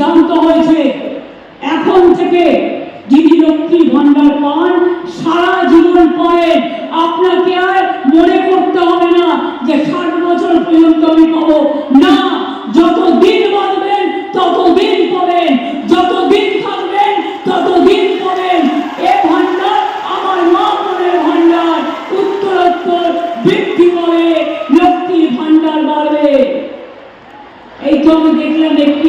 সিদ্ধান্ত হয়েছে। এখন থেকে যিনি লক্ষ্মী ভান্ডার পান, সারা জীবন পায় আপনাকে আর মনে করতে হবে না যে ষাট বছর পর্যন্ত আমি পাবো। না যত দিন বাঁচবেন তত দিন পাবেন যত দিন থাকবেন তত দিন পাবেন। এ ভান্ডার আমার মা মনের ভান্ডার। উত্তরোত্তর বৃদ্ধি পাবে লক্ষ্মী ভান্ডার বাড়বে। এই তো আমি দেখলাম একটি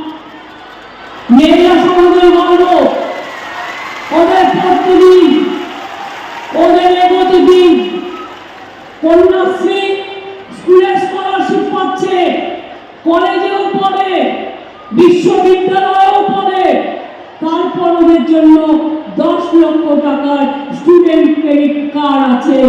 মেয়েরা সমাজের গর্ব ওদের পড়তে দিন ওদের এগোতে দিন। কন্যাশ্রী স্কুলে স্কলারশিপ পাচ্ছে, কলেজেও পড়ে, বিশ্ববিদ্যালয়েও পড়ে। তারপর ওদের জন্য দশ লক্ষ টাকার স্টুডেন্ট ক্রেডিট কার্ড আছে।